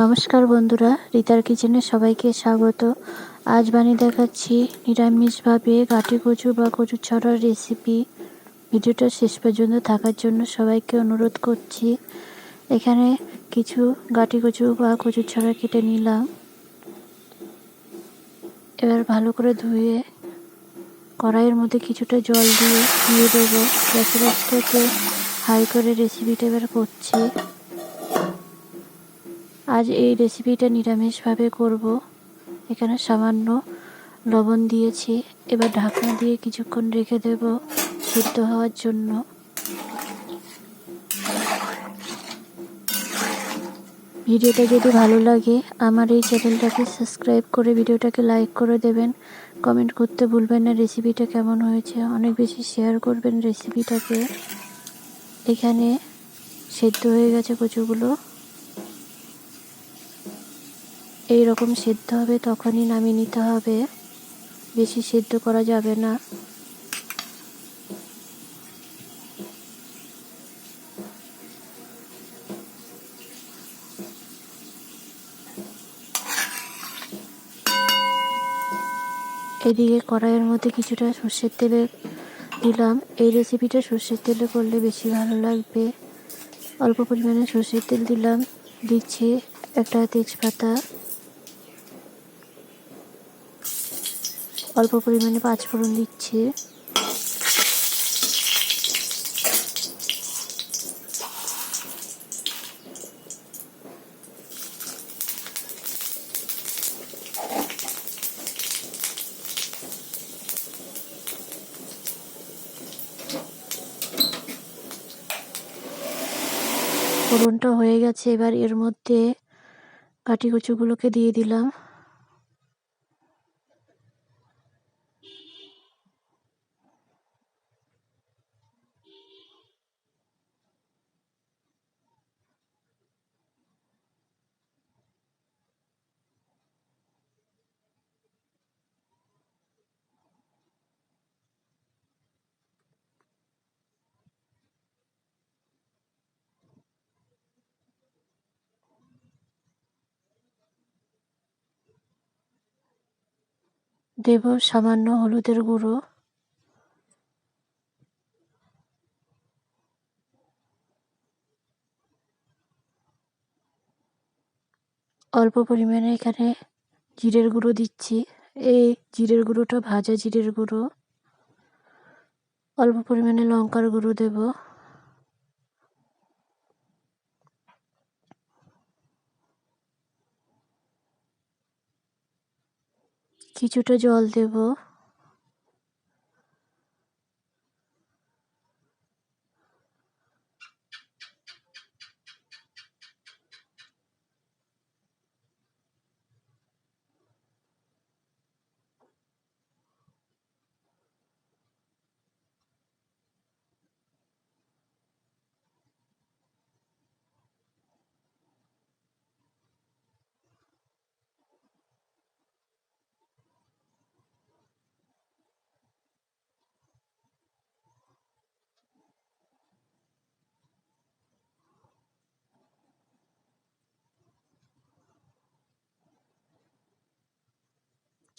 নমস্কার বন্ধুরা, রিতার কিচেনে সবাইকে স্বাগত। আজ বানিয়ে দেখাচ্ছি নিরামিষভাবে গাটি কচু বা কচু ছড়ার রেসিপি ভিডিওটা শেষ পর্যন্ত থাকার জন্য সবাইকে অনুরোধ করছি, এখানে কিছু গাটি কচু বা কচু ছড়া কেটে নিলাম। এবার ভালো করে ধুয়ে কড়াইয়ের মধ্যে কিছুটা জল দিয়ে দিয়ে দেবো। গ্যাসের হাই করে রেসিপিটা এবার করছি। আজ এই রেসিপিটা নিরামিষভাবে করব। এখানে সামান্য লবণ দিয়েছি। এবার ঢাকনা দিয়ে কিছুক্ষণ রেখে দেব সিদ্ধ হওয়ার জন্য। ভিডিওটা যদি ভালো লাগে, আমার এই চ্যানেলটাকে সাবস্ক্রাইব করে ভিডিওটাকে লাইক করে দেবেন। কমেন্ট করতে ভুলবেন না রেসিপিটা কেমন হয়েছে। অনেক বেশি শেয়ার করবেন রেসিপিটাকে এখানে সেদ্ধ হয়ে গেছে কচুগুলো। এই রকম সেদ্ধ হবে তখনই নামিয়ে নিতে হবে। বেশি সেদ্ধ করা যাবে না। এদিকে কড়াইয়ের মধ্যে কিছুটা সর্ষের তেলে দিলাম। এই রেসিপিটা সর্ষের তেলে করলে বেশি ভালো লাগবে। অল্প পরিমাণে সর্ষের তেল দিলাম। দিচ্ছি একটা তেজপাতা। অল্প পরিমাণে পাঁচফোড়ন দিচ্ছি। ফোড়নটা হয়ে গেছে এবার এর মধ্যে কাটি কুচুগুলোকে দিয়ে দিলাম। দেব সামান্য হলুদের গুঁড়ো। অল্প পরিমাণে এখানে জিরের গুঁড়ো দিচ্ছি। এই জিরের গুঁড়োটা ভাজা জিরের গুঁড়ো। অল্প পরিমাণে লঙ্কার গুঁড়ো দেব। কিছুটা জল দেব।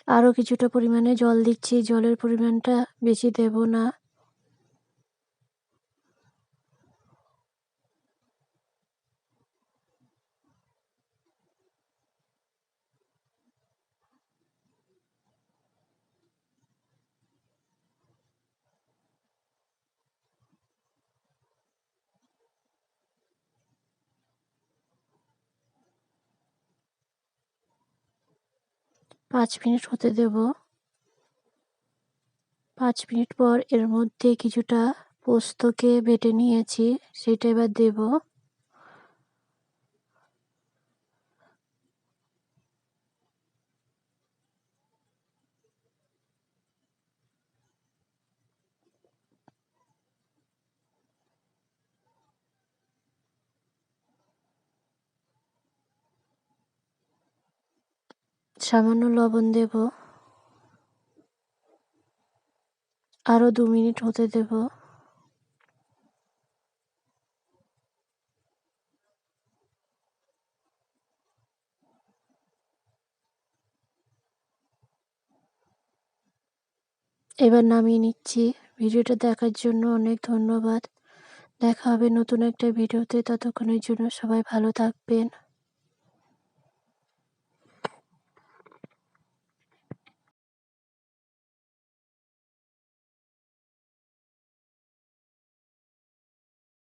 আরও কিছুটা পরিমাণে জল দিচ্ছি জলের পরিমাণটা বেশি দেব না। পাঁচ মিনিট হতে দেব। পাঁচ মিনিট পর এর মধ্যে কিছুটা পোস্তকে বেটে নিয়েছি, সেটা এবার দেব। সামান্য লবণ দেব। আরও দু মিনিট হতে দেব। এবার নামিয়ে নিচ্ছি। ভিডিওটা দেখার জন্য অনেক ধন্যবাদ। দেখা হবে নতুন একটা ভিডিওতে। ততক্ষণের জন্য সবাই ভালো থাকবেন।